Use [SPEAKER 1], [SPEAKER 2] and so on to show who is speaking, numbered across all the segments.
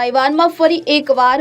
[SPEAKER 1] તાઇવાનમાં ફરી એકવાર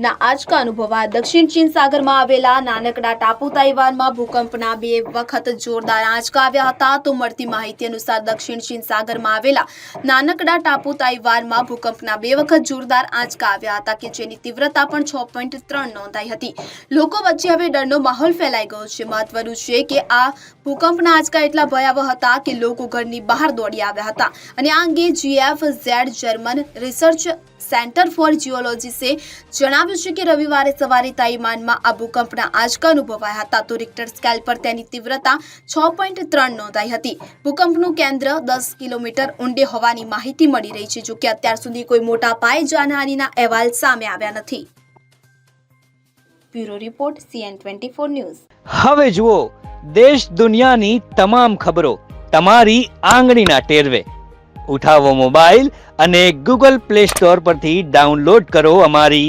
[SPEAKER 1] ભૂકંપના આંચકા અનુભવા દક્ષિણ ચીન સાગરમાં આવેલા નાનકડા ટાપુ તાઇવાનમાં ભૂકંપના બે વખત જોરદાર આંચકા આવ્યા હતા. તો મળતી માહિતી અનુસાર દક્ષિણ ચીન સાગરમાં આવેલા નાનકડા ટાપુ તાઇવાનમાં ભૂકંપના બે વખત જોરદાર આંચકા આવ્યા હતા કે જેની તીવ્રતા પણ છ પોઈન્ટ ત્રણ નોંધાઈ હતી. લોકો વચ્ચે હવે ડરનો માહોલ ફેલાઈ ગયો છે. મહત્વનું છે કે આ ભૂકંપના આંચકા એટલા ભયાવહ હતા કે લોકો ઘરની બહાર દોડી આવ્યા હતા. અને આ અંગે G F Z German research centre for જીઓલોજીસે જણાવ્યું છે કે રવિવારે સવારે તાઇવાનમાં આ ભૂકંપના આંચકા અનુભવાયા હતા તો રિક્ટર સ્કેલ પર તેની તીવ્રતા છ પોઈન્ટ ત્રણ નોંધાઈ હતી. ભૂકંપનું કેન્દ્ર દસ કિલોમીટર ઊંડે હોવાની માહિતી મળી રહી છે જોકે અત્યાર સુધી કોઈ મોટા પાયે જાનહાનીના અહેવાલ સામે આવ્યા નથી. Bureau report CN twenty four news.
[SPEAKER 2] હવે જુઓ, દેશ દુનિયાની તમામ ખબરો તમારી આંગળીના ટેરવે. ઉઠાવો મોબાઈલ અને ગૂગલ પ્લે સ્ટોર પરથી ડાઉનલોડ કરો અમારી